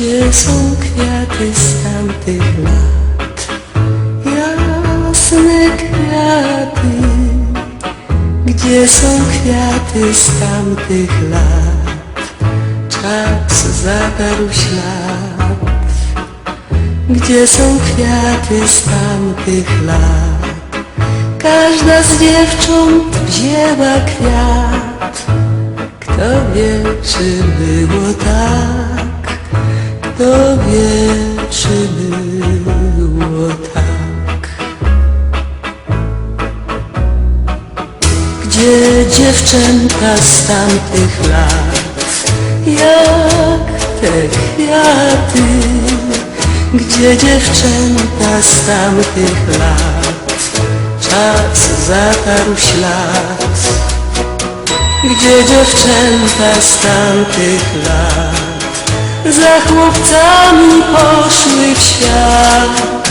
Gdzie są kwiaty z tamtych lat? Jasne kwiaty. Gdzie są kwiaty z tamtych lat? Czas zatarł ślad. Gdzie są kwiaty z tamtych lat? Każda z dziewcząt wzięła kwiat. Kto wie, czy było tak? Dziewczęta z tamtych lat? Jak te kwiaty? Gdzie dziewczęta z tamtych lat? Czas zatarł ślad Gdzie dziewczęta z tamtych lat Za chłopcami poszły w świat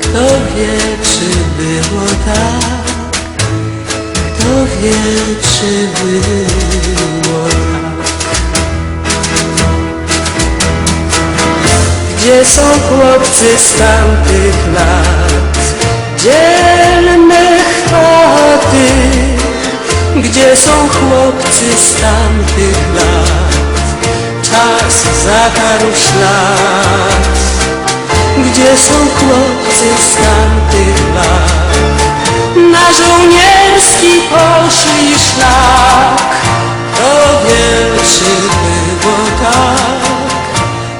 Kto wie, czy było tak Gdzie są chłopcy z tamtych lat? Dzielne chwaty. Gdzie są chłopcy z tamtych lat? Czas zatarł ślad. Gdzie są chłopcy z tamtych lat? Na żołnierski poszli szlak. Kto wie, czy było tak?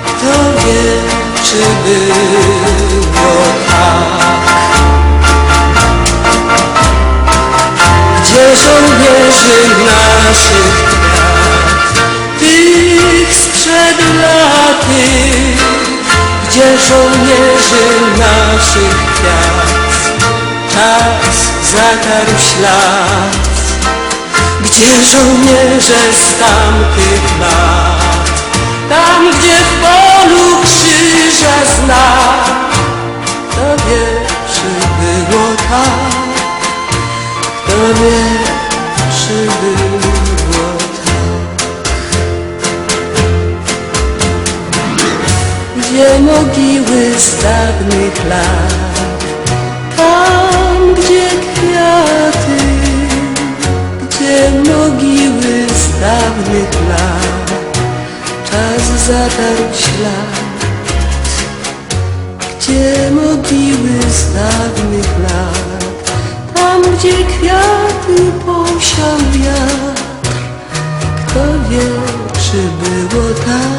Kto wie, czy było tak? Gdzie żołnierzy naszych kwiat Tych sprzed laty. Gdzie żołnierzy naszych kwiat zatarł ślad Gdzie żołnierze z tamtych lat. Tam gdzie w polu krzyża znak Kto wie czy było tak. Kto wie, czy było tak. Gdzie mogiły z dawnych lat dawnych lat Czas zatarł ślad. Gdzie mogiły z dawnych lat tam, gdzie kwiaty posiał wiatr, kto wie, czy było tak,